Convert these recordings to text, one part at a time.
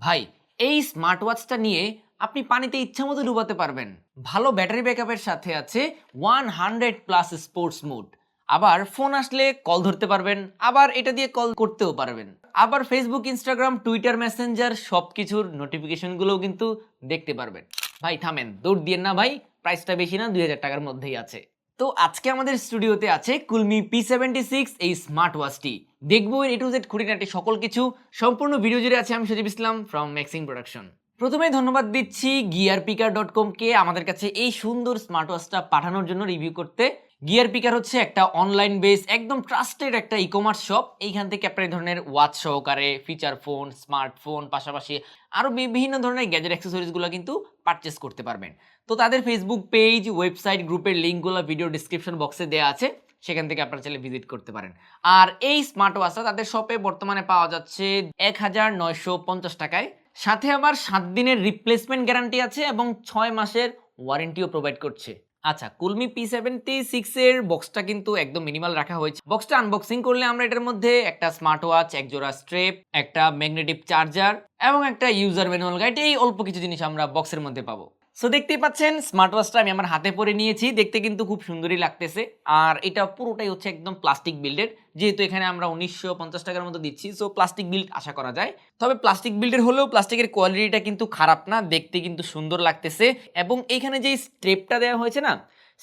ভাই, এই স্মার্ট ওয়াচটা নিয়ে আপনি পানিতে ইচ্ছামতো ডুবাতে পারবেন। ভালো ব্যাটারি ব্যাকআপের সাথে আছে one hundred plus sports mode আবার ফোন আসলে কল ধরতে পারবেন, আবার এটা দিয়ে কল করতেও পারবেন। আবার ফেসবুক ইনস্টাগ্রাম টুইটার মেসেঞ্জার সব কিছুর নোটিফিকেশনগুলোও কিন্তু দেখতে পারবেন। ভাই, থামেন, দৌড় দিয়ে না ভাই প্রাইসটা বেশি না, দুই হাজার টাকার মধ্যেই আছে। তো আজকে আমাদের স্টুডিওতে আছে কুলমি পি সেভেন্টি সিক্স এই স্মার্ট ওয়াচটি দেখব এর এ টু জেড খুঁটিনাটি সকল কিছু। সম্পূর্ণ ভিডিও জুড়ে আছে আমি সজীব ইসলাম ফ্রম ম্যাক্সিং প্রোডাকশন প্রথমে ধন্যবাদ দিচ্ছি গিয়ার পিকার ডট কমকে আমাদের কাছে এই সুন্দর স্মার্ট ওয়াচটা পাঠানোর জন্য রিভিউ করতে। গিয়ার পিকার হচ্ছে একটা অনলাইন বেস একদম ট্রাস্টেড একটা ই কমার্স শপ এইখান থেকে আপনার এই ধরনের ওয়াচ সহকারে ফিচার ফোন স্মার্টফোন পাশাপাশি আরও বিভিন্ন ধরনের গ্যাজেট অ্যাক্সেসরিজগুলো কিন্তু পারচেস করতে পারবেন। তো তাদের ফেসবুক পেজ ওয়েবসাইট গ্রুপের লিঙ্কগুলো ভিডিও ডিসক্রিপশন বক্সে দেওয়া আছে, সেখান থেকে আপনারা চাইলে ভিজিট করতে পারেন। আর এই স্মার্ট ওয়াচটা তাদের শপে বর্তমানে পাওয়া যাচ্ছে এক হাজার নয়শো পঞ্চাশ টাকায়। সাথে আবার সাত দিনের রিপ্লেসমেন্ট গ্যারান্টি আছে এবং ছয় মাসের ওয়ারেন্টিও প্রোভাইড করছে। আচ্ছা কুলমি পি সেভেন্টি সিক্স এর বক্সটা কিন্তু একদম মিনিমাল রাখা হয়েছে। বক্সটা আনবক্সিং করলে আমরা এটার মধ্যে একটা স্মার্ট ওয়াচ এক জোড়া স্ট্রেপ একটা ম্যাগনেটিক চার্জার এবং একটা ইউজার ম্যানুয়াল গাইড এই অল্প কিছু জিনিস আমরা বক্সের মধ্যে পাবো। সো দেখতেই পাচ্ছেন স্মার্ট ওয়াচটা আমি আমার হাতে পরে নিয়েছি। দেখতে কিন্তু খুব সুন্দরই লাগতেছে। আর এটা পুরোটাই হচ্ছে একদম প্লাস্টিক বিল্ডের যেহেতু এখানে আমরা উনিশশো পঞ্চাশ টাকার মতো দিচ্ছি সো প্লাস্টিক বিল্ড আশা করা যায়। তবে প্লাস্টিক বিল্ডের হলেও প্লাস্টিকের কোয়ালিটিটা কিন্তু খারাপ না, দেখতে কিন্তু সুন্দর লাগতেছে। এবং এইখানে যে স্ট্রেপটা দেওয়া হয়েছে না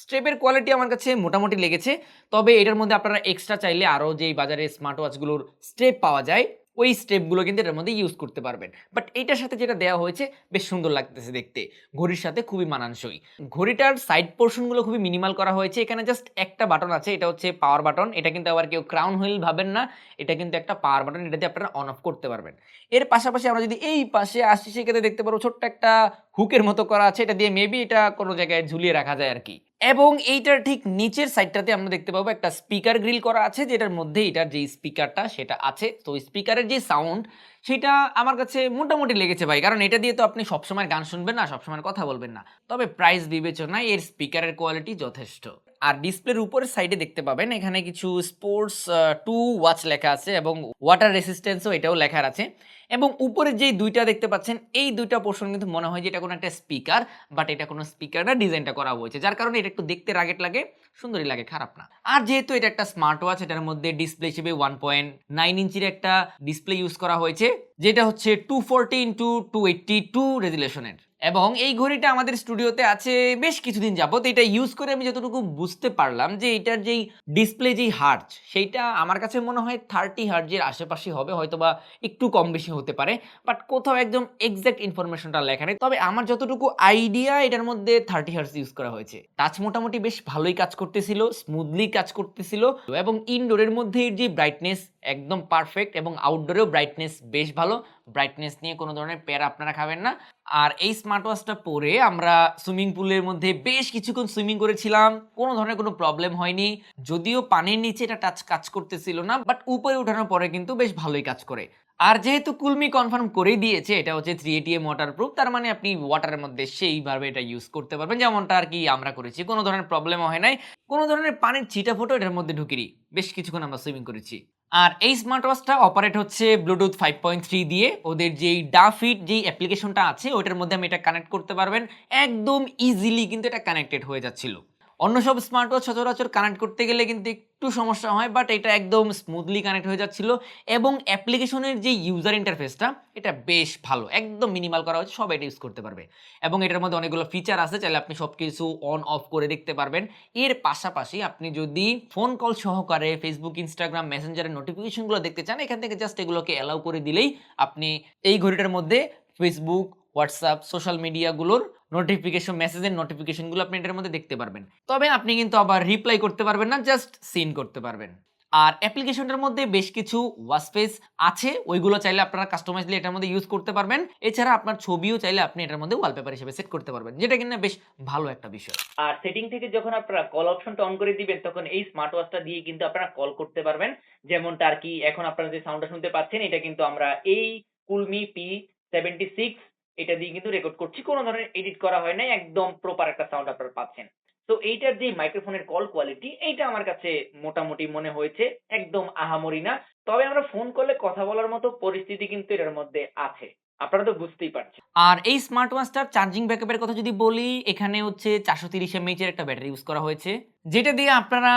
স্ট্রেপের কোয়ালিটি আমার কাছে মোটামুটি লেগেছে। তবে এটার মধ্যে আপনারা এক্সট্রা চাইলে আরও যেই বাজারে স্মার্ট ওয়াচগুলোর স্ট্রেপ পাওয়া যায়। ওই স্টেপগুলো কিন্তু এটার মধ্যে ইউজ করতে পারবেন। বাট এইটার সাথে যেটা দেওয়া হয়েছে, বেশ সুন্দর লাগতেছে দেখতে। ঘড়ির সাথে খুবই মানানসই। ঘড়িটার সাইড পোর্শনগুলো খুবই মিনিমাল করা হয়েছে। এখানে জাস্ট একটা বাটন আছে, এটা হচ্ছে পাওয়ার বাটন এটা কিন্তু আবার কেউ ক্রাউন হুইল ভাবেন না। এটা কিন্তু একটা পাওয়ার বাটন এটা দিয়ে আপনারা অন অফ করতে পারবেন। এর পাশাপাশি আমরা যদি এই পাশে আসি, সেক্ষেত্রে দেখতে পারব ছোট্ট একটা হুকের মতো করা আছে। এটা দিয়ে মেবি এটা কোনো জায়গায় ঝুলিয়ে রাখা যায় আর কি। এবং এইটার ঠিক নিচের সাইডটাতে আমরা দেখতে পাবো একটা স্পিকার গ্রিল করা আছে, যেটার মধ্যে এটার যে স্পিকারটা সেটা আছে। তো স্পিকারের যে সাউন্ড সেটা আমার কাছে মোটামুটি লেগেছে ভাই, কারণ এটা দিয়ে তো আপনি সবসময় গান শুনবেন না, সবসময় কথা বলবেন না। তবে প্রাইস বিবেচনায় এর স্পিকারের কোয়ালিটি যথেষ্ট। আর ডিসপ্লের উপরের সাইডে দেখতে পাবেন, এখানে কিছু স্পোর্টস টু ওয়াচ লেখা আছে এবং ওয়াটার রেসিস্ট্যান্সও এটাও লেখার আছে। এবং উপরে যেই দুইটা দেখতে পাচ্ছেন, এই দুইটা পোর্শন কিন্তু মনে হয় যে এটা কোনো একটা স্পিকার বাট এটা কোনো স্পিকার না ডিজাইনটা করা হয়েছে। যার কারণে এটা একটু দেখতে রাগেট লাগে, সুন্দরই লাগে, খারাপ না। আর যেহেতু এটা একটা স্মার্ট ওয়াচ এটার মধ্যে ডিসপ্লে হিসেবে ওয়ান পয়েন্ট নাইন ইঞ্চির একটা ডিসপ্লে ইউজ করা হয়েছে, যেটা হচ্ছে two forty into two eighty two রেজুলেশনের এবং এই ঘড়িটা আমাদের স্টুডিওতে আছে বেশ কিছুদিন যাবত এটা ইউজ করে আমি যতটুকু বুঝতে পারলাম যে এটার যেই ডিসপ্লে যেই হার্জ সেইটা আমার কাছে মনে হয় থার্টি হার্জের আশেপাশে হবে হয়তো বা একটু কম বেশি হতে পারে বাট কোথাও একদম এক্সাক্ট ইনফরমেশনটা লেখা নেই। তবে আমার যতটুকু আইডিয়া এটার মধ্যে থার্টি হার্জ ইউজ করা হয়েছে। টাচ মোটামুটি বেশ ভালোই কাজ করতেছিল স্মুথলি কাজ করতেছিল, এবং ইনডোরের মধ্যে যে ব্রাইটনেস একদম পারফেক্ট এবং আউটডোরেও ব্রাইটনেস বেশ ভালো। ব্রাইটনেস নিয়ে কোনো ধরনের প্যারা আপনারা খাবেন না। আর এই স্মার্ট ওয়াচটা পরে আমরা সুইমিং পুলের মধ্যে বেশ কিছুক্ষণ সুইমিং করেছিলাম। কোনো ধরনের কোনো প্রবলেম হয়নি। যদিও পানির নিচে এটা টাচ কাজ করতেছিল না বাট উপরে উঠানোর পরে কিন্তু বেশ ভালোই কাজ করে। আর যেহেতু কুলমি কনফার্ম করেই দিয়েছে, এটা হচ্ছে থ্রি এটিএম ওয়াটার প্রুফ তার মানে আপনি ওয়াটারের মধ্যে সেইভাবে এটা ইউজ করতে পারবেন। যেমনটা আর কি আমরা করেছি, কোনো ধরনের প্রবলেম হয় নাই। কোনো ধরনের পানির ছিটা ফোটো এটার মধ্যে ঢুকিনি। বেশ কিছুক্ষণ আমরা সুইমিং করেছি। আর এই স্মার্ট ওয়াচটা অপারেট হচ্ছে ব্লুটুথ ফাইভ পয়েন্ট থ্রি দিয়ে। ওদের যেই ডাফিট যেই অ্যাপ্লিকেশনটা আছে ওইটার মধ্যে আমি এটা কানেক্ট করতে পারবেন। একদম ইজিলি কিন্তু এটা কানেক্টেড হয়ে যাচ্ছিল। অন্য সব স্মার্ট ওয়াচ সচরাচর কানেক্ট করতে গেলে কিন্তু একটু সমস্যা হয় বাট এটা একদম স্মুথলি কানেক্ট হয়ে যাচ্ছিল এবং অ্যাপ্লিকেশনের যে ইউজার ইন্টারফেসটা এটা বেশ ভালো, একদম মিনিমাল করা হয়েছে সব এটা ইউজ করতে পারবে। এবং এটার মধ্যে অনেকগুলো ফিচার আছে, চাইলে আপনি সব কিছু অন অফ করে দেখতে পারবেন। এর পাশাপাশি আপনি যদি ফোন কল সহকারে ফেসবুক ইনস্টাগ্রাম মেসেঞ্জারের নোটিফিকেশনগুলো দেখতে চান, এখান থেকে জাস্ট এগুলোকে অ্যালাউ করে দিলেই আপনি এই ঘড়িটার মধ্যে ফেসবুক হোয়াটসঅ্যাপ সোশ্যাল মিডিয়াগুলোর নোটিফিকেশন মেসেজের নোটিফিকেশনগুলো আপনি এটার মধ্যে দেখতে পারবেন। তবে আপনি কিন্তু আবার রিপ্লাই করতে পারবেন না জাস্ট সিন করতে পারবেন। আর অ্যাপ্লিকেশনটার মধ্যে বেশ কিছু ওয়াসপেস আছে, ওইগুলো চাইলে আপনারা কাস্টমাইজলি এটার মধ্যে ইউজ করতে পারবেন। এছাড়া আপনার ছবিও চাইলে আপনি এটার মধ্যে ওয়ালপেপার হিসেবে সেট করতে পারবেন, যেটা কিনা বেশ ভালো একটা বিষয়। আর সেটিং থেকে যখন আপনারা কল অপশনটা অন করে দিবেন, তখন এই স্মার্ট ওয়াচটা দিয়ে কিন্তু আপনারা কল করতে পারবেন। যেমনটা আর কি এখন আপনারা যে সাউন্ডটা শুনতে পাচ্ছেন, এটা কিন্তু আমরা এই কুলমি পি সেভেন্টি সিক্স এটা দিয়ে কিন্তু রেকর্ড করছি। কোনো ধরনের এডিট করা হয় নাই, একদম প্রপার একটা সাউন্ড আপনারা পাচ্ছেন। তো এইটার যে মাইক্রোফোনের কল কোয়ালিটি এইটা আমার কাছে মোটামুটি মনে হয়েছে, একদম আহামরি না। তবে আমরা ফোন করলে কথা বলার মতো পরিস্থিতি কিন্তু এটার মধ্যে আছে। আপনারা তো বুঝতেই পারছেন। আর এই স্মার্ট ওয়াচটার চার্জিং ব্যাকআপের কথা যদি বলি, এখানে হচ্ছে চারশো তিরিশ এমএইচের একটা ব্যাটারি ইউজ করা হয়েছে। যেটা দিয়ে আপনারা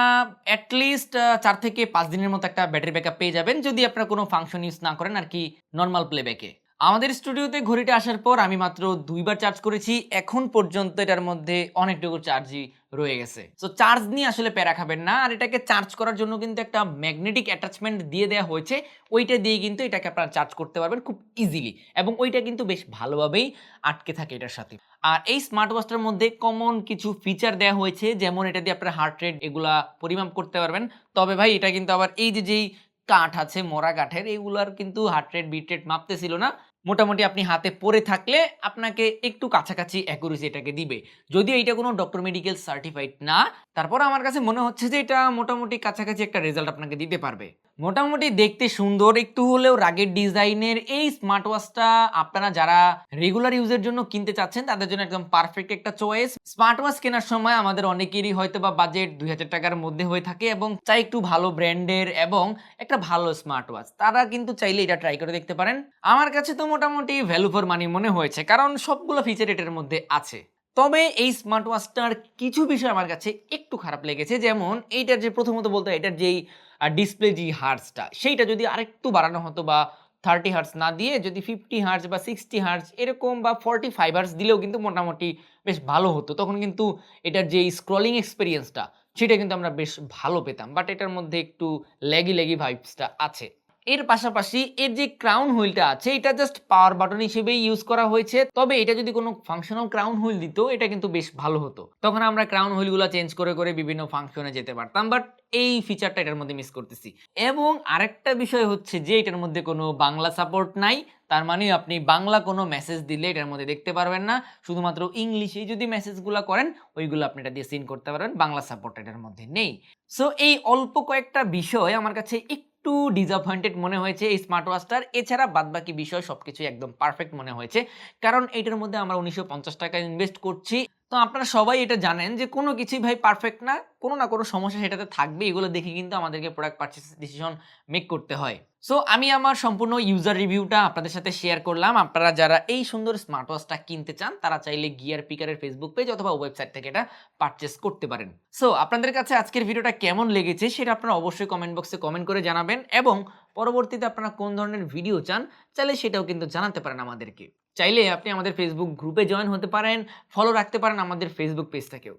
অ্যাটলিস্ট চার থেকে পাঁচ দিনের মতো একটা ব্যাটারি ব্যাকআপ পেয়ে যাবেন। যদি আপনারা কোনো ফাংশন ইউজ না করেন আর কি নর্মাল প্লেব্যাকে আমাদের স্টুডিওতে ঘড়িটা আসার পর আমি মাত্র দুইবার চার্জ করেছি। এখন পর্যন্ত এটার মধ্যে অনেকটুকু চার্জই রয়ে গেছে। তো চার্জ নিয়ে আসলে প্যারা খাবেন না। আর এটাকে চার্জ করার জন্য কিন্তু একটা ম্যাগনেটিক অ্যাটাচমেন্ট দিয়ে দেওয়া হয়েছে। ওইটা দিয়ে কিন্তু এটাকে আপনারা চার্জ করতে পারবেন খুব ইজিলি এবং ওইটা কিন্তু বেশ ভালোভাবেই আটকে থাকে এটার সাথে। আর এই স্মার্ট ওয়াচটার মধ্যে কমন কিছু ফিচার দেওয়া হয়েছে। যেমন এটা দিয়ে আপনার হার্ট রেট এগুলা পরিমাপ করতে পারবেন। তবে ভাই, এটা কিন্তু আবার এই যে যেই কাঠ আছে, মরা কাঠের, এগুলার কিন্তু হার্ট রেট বিট রেট মাপতেছিল না। মোটামুটি আপনি হাতে পরে থাকলে আপনাকে একটু কাছাকাছি অ্যাকুরেসি এটাকে দিবে। যদি এটা কোনো ডক্টর মেডিকেল সার্টিফাইড না, তারপর আমার কাছে মনে হচ্ছে যে এটা মোটামুটি কাছাকাছি একটা রেজাল্ট আপনাকে দিতে পারবে। মোটামুটি দেখতে সুন্দর, একটু হলেও রাগের ডিজাইনের এই স্মার্ট ওয়াচটা আপনারা যারা রেগুলার ইউজের জন্য কিনতে চাচ্ছেন, তাদের জন্য একদম পারফেক্ট একটা চয়েস স্মার্ট ওয়াচ কেনার সময় আমাদের অনেকেরই হয়তো বা বাজেট দুই হাজার টাকার মধ্যে হয়ে থাকে এবং চাই একটু ভালো ব্র্যান্ডের এবং একটা ভালো স্মার্ট ওয়াচ তারা কিন্তু চাইলে এটা ট্রাই করে দেখতে পারেন। আমার কাছে তো মোটামুটি ভ্যালু ফর মানি মনে হয়েছে, কারণ সবগুলো ফিচার এটার মধ্যে আছে। তবে এই স্মার্ট ওয়াচটার কিছু বিষয় আমার কাছে একটু খারাপ লেগেছে, যেমন এইটার যে প্রথমত বলতে এটার যেই ডিসপ্লে যে হার্সটা সেইটা যদি আরেকটু বাড়ানো হতো বা থার্টি হার্স না দিয়ে যদি ফিফটি হার্স বা সিক্সটি হার্স এরকম বা ফর্টি ফাইভ হার্স দিলেও কিন্তু মোটামুটি বেশ ভালো হতো। তখন কিন্তু এটার যে স্ক্রলিং এক্সপিরিয়েন্সটা সেটা কিন্তু আমরা বেশ ভালো পেতাম। বাট এটার মধ্যে একটু ল্যাগি ল্যাগি ভাইবসটা আছে। এর পাশাপাশি এর যে ক্রাউন হুইলটা আছে, এটা জাস্ট পাওয়ার বাটন হিসেবেই ইউজ করা হয়েছে। তবে এটা যদি কোনো ফাংশনাল ক্রাউন হুইল দিত, এটা কিন্তু বেশ ভালো হতো। তখন আমরা ক্রাউন হুইলগুলো চেঞ্জ করে করে বিভিন্ন ফাংশনে যেতে পারতাম বাট এই ফিচারটা এটার মধ্যে মিস করতেছি। এবং আরেকটা বিষয় হচ্ছে যে, এটার মধ্যে কোনো বাংলা সাপোর্ট নাই, তার মানে আপনি বাংলা কোনো মেসেজ দিলে এটার মধ্যে দেখতে পারবেন না। শুধুমাত্র ইংলিশেই যদি মেসেজগুলো করেন, ওইগুলো আপনি এটা দিয়ে সিন করতে পারবেন, বাংলা সাপোর্ট এটার মধ্যে নেই। সো এই অল্প কয়েকটা বিষয় আমার কাছে একটু ডিসঅ্যাপয়েন্টেড মনে হয়েছে এই স্মার্ট ওয়াচটার এছাড়া বাদবাকি বিষয় সবকিছু একদম পারফেক্ট মনে হয়েছে। কারণ এটার মধ্যে আমরা উনিশশো পঞ্চাশ টাকা ইনভেস্ট করছি। তো আপনারা সবাই এটা জানেন যে কোনো কিছুই ভাই পারফেক্ট না, কোনো না কোনো সমস্যা সেটাতে থাকবে, এগুলো দেখে কিন্তু আমাদেরকে প্রোডাক্ট পারচেস ডিসিশন মেক করতে হয়। সো আমি আমার সম্পূর্ণ ইউজার রিভিউটা আপনাদের সাথে শেয়ার করলাম। আপনারা যারা এই সুন্দর স্মার্ট ওয়াচটা কিনতে চান, তারা চাইলে গিয়ার পিকারের ফেসবুক পেজ অথবা ওয়েবসাইট থেকে এটা পারচেস করতে পারেন। সো আপনাদের কাছে আজকের ভিডিওটা কেমন লেগেছে সেটা আপনারা অবশ্যই কমেন্ট বক্সে কমেন্ট করে জানাবেন এবং পরবর্তীতে আপনারা কোন ধরনের ভিডিও চান, চাইলে সেটাও কিন্তু জানাতে পারেন আমাদেরকে। চাইলে আপনি আমাদের ফেসবুক গ্রুপে জয়েন হতে পারেন ফলো রাখতে পারেন আমাদের ফেসবুক পেজটাকেও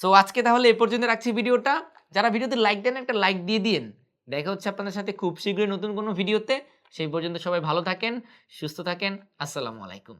সো আজকে তাহলে এ পর্যন্ত রাখছি ভিডিওটা। যারা ভিডিওতে লাইক দেন, একটা লাইক দিয়ে দিন দেখা হচ্ছে আপনাদের সাথে খুব শীঘ্রই নতুন কোনো ভিডিওতে। সেই পর্যন্ত সবাই ভালো থাকেন, সুস্থ থাকেন। আসসালামু আলাইকুম।